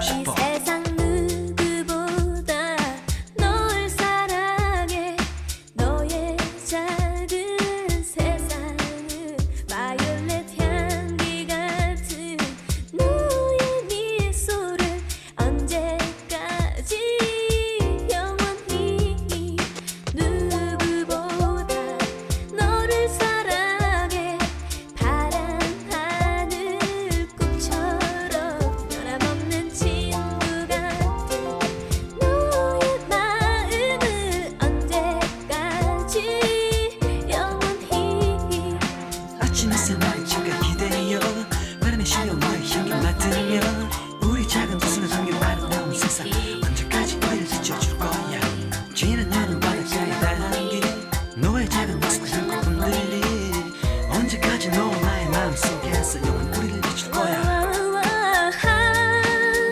싶어 세상 지나서 나의 차가 기대어 바람에 실려 너의 향기 맡으며. 우리 작은 두 순간 담긴 아름다운 세상. 언제까지 너를 지쳐줄 거야? 지난 너는 바닷가에 담긴 너의 작은 모습 그리고 분들이 언제까지 너와 나의 마음속에서 영원